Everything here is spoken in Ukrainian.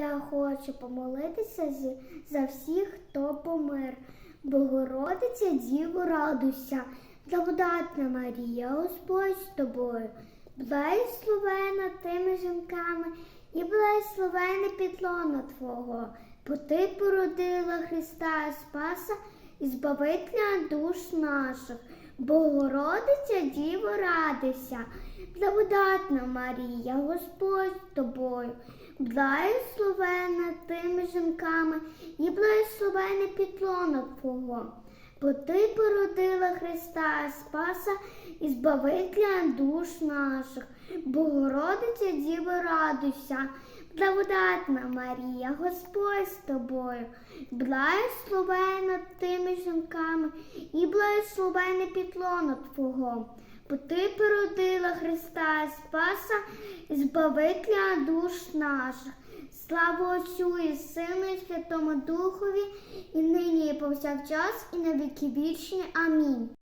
Я хочу помолитися за всіх, хто помер. Богородиця, Діво, радуйся, благодатна Марія, Господь з тобою, благословена тими жінками і благословене підлона Твого, бо Ти породила Христа Спаса і Збавителя душ наших. Богородиця, Діво, радися, благодатна Марія, Господь з тобою, благословена тими жінками і благословений підлона Твого, бо Ти породила Христа Спаса і Збавителя душ наших. Богородиця, Діво, радуйся, благодатна Марія, Господь з тобою, благословена тими жінками і благословене підлона Твого. Бо ти породила Христа Спаса і Збавителя душ наших. Слава Отцю і Сину і Святому Духові, повсякчас, і на віки вічні. Амінь.